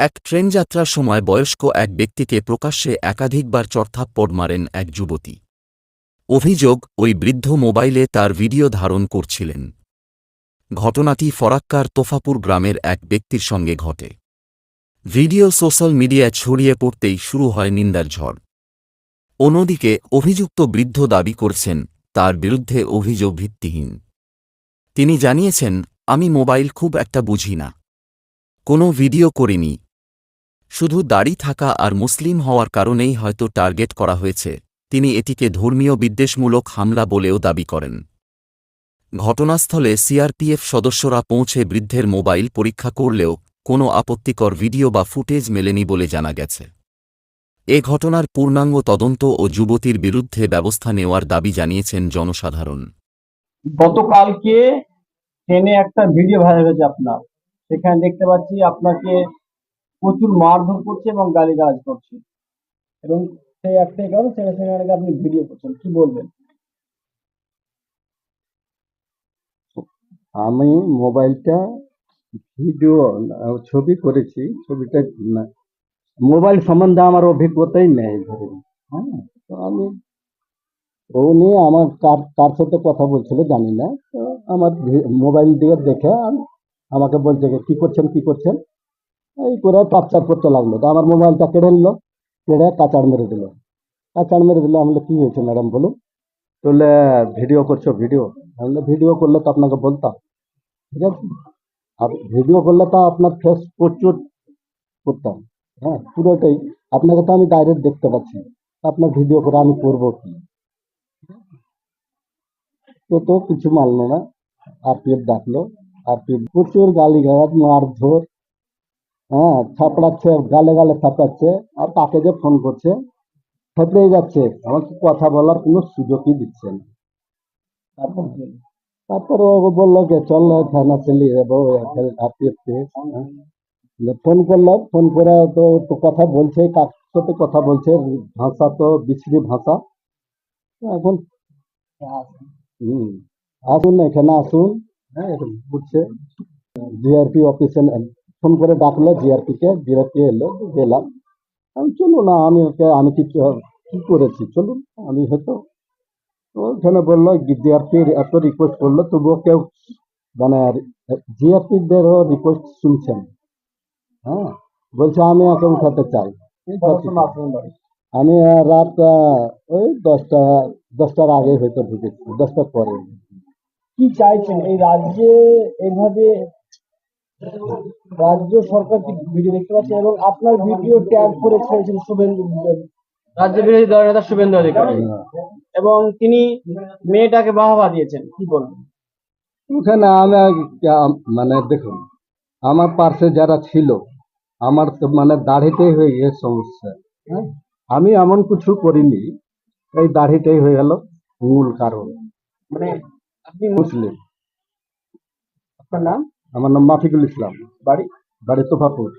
এক ট্রেন যাত্রার সময় বয়স্ক এক ব্যক্তিকে প্রকাশ্যে একাধিকবার চর্থাপ্পড় মারেন এক যুবতী। অভিযোগ, ওই বৃদ্ধ মোবাইলে তার ভিডিও ধারণ করছিলেন। ঘটনাটি ফরাক্কার তোফাপুর গ্রামের এক ব্যক্তির সঙ্গে ঘটে। ভিডিও সোশ্যাল মিডিয়ায় ছড়িয়ে পড়তেই শুরু হয় নিন্দার ঝড়। অন্যদিকে, অভিযুক্ত বৃদ্ধ দাবি করছেন, তার বিরুদ্ধে অভিযোগ ভিত্তিহীন। তিনি জানিয়েছেন, আমি মোবাইল খুব একটা বুঝি না। কোনো ভিডিও করিনি। শুধু দাড়ি থাকা আর মুসলিম হওয়ার কারণেই হয়তো টার্গেট করা হয়েছে। তিনি এটিকে ধর্মীয় বিদ্বেষমূলক হামলা বলেও দাবি করেন। ঘটনাস্থলে সিআরপিএফ সদস্যরা পৌঁছে বৃদ্ধের মোবাইল পরীক্ষা করলেও কোনো আপত্তিকর ভিডিও বা ফুটেজ মেলেনি বলে জানা গেছে। এ ঘটনার পূর্ণাঙ্গ তদন্ত ও যুবতীর বিরুদ্ধে ব্যবস্থা নেওয়ার দাবি জানিয়েছেন জনসাধারণ। গতকালকে ট্রেনে একটা ভিডিও ভাইরাল হয়েছে আপনার। সেখানে দেখতে পাচ্ছি আপনাকে প্রচুর মারধর করছে এবং গালিগালাজ করছে। এবং সেই একটাই কারণ সেটা সেখানে আপনি ভিডিও করছেন। কি বলবেন? আমি মোবাইলটা ভিডিও ছবি করেছি। ছবিটা মোবাইল সম্বন্ধে আমার অভিজ্ঞতাই নেই ধরুন। হ্যাঁ তো আমি, ও নিয়ে আমার কার কার সাথে কথা বলছিল জানি না। তো আমার মোবাইল দিয়ে দেখে আম- আমাকে বলছে কি করছেন কি করছেন? এই করে টর্চার করতে লাগল। তো আমার মোবাইলটা কেড়ে নিল, কেড়ে কাচাড় মেরে দিল। কাচাড় মেরে দিল, আমি কি হয়েছে ম্যাডাম, বলুন? বললে, ভিডিও করছ, ভিডিও? আমি ভিডিও করলে তো আপনাকে বলতাম। ঠিক আছে? আর ভিডিও করলে তো আপনার ফেস প্রচুর করতাম। হ্যাঁ পুরোটাই। আপনাকে তো আমি ডাইরেক্ট দেখতে পাচ্ছি। আপনার ভিডিও করে আমি করব কি? তো তো কিছু মানলো না। আরপিএফ ডাকলো। আরপিএফ প্রচুর গালি গালাজ মারধর। হ্যাঁ থাপড়াচ্ছে, গালে গালে থাপড়াচ্ছে আর তাকে যে ফোন করছে, থেপড়েই যাচ্ছে। আমাকে কথা বলার কোনো সুযোগই দিচ্ছে না। তারপর তারপর ও বলল যে, চল থানা চলে যাব আরপিএফ ফোন করলাম ফোন করে তো তো কথা বলছে, কার সাথে কথা বলছে? ভাষা তো বিচ্ছিরি ভাষা। এখন হুম, আসুন, এখানে আসুন হ্যাঁ বুঝছে জিআরপি অফিসে ফোন করে ডাকলো জিআরপি কে জিআরপি এলো গেলাম। আমি চলুন না আমি ওকে আমি কিছু কি করেছি? চলুন আমি হয়তো ওখানে বলল জিআরপি এত রিকোয়েস্ট করল তবুও কেউ মানে জিআরপিদেরও রিকোয়েস্ট শুনছেন। হ্যাঁ বলছে আমি একে উঠাতে চাই। আমি রাত ওই দশটা দশটার আগে হয়তো ঢুকেছি দশটার পরে। কি চাইছেন? এই রাজ্যে এইভাবে রাজ্য সরকার কি ভিডিও দেখতে পাচ্ছে? এবং আপনার ভিডিও ট্যাগ করে ছেড়েছেন শুভেন্দু রাজ্য বিরোধী দল নেতা শুভেন্দু অধিকারী। এবং তিনি মেয়েটাকে বাহবা দিয়েছেন। কি বলবেন? ওখানে আমি মানে দেখুন আমার পার্শ্বে যারা ছিল আমার তো মানে দাড়িতেই হয়ে গিয়ে সমস্যা। হ্যাঁ? আমি এমন কিছু করিনি এই দাড়িটাই হয়ে গেল মূল কারণ। মানে আপনি মুসলিম। আপনার নাম? আমার নাম মাফিকুল ইসলাম। বাড়ি বাড়ি তোফাপুর।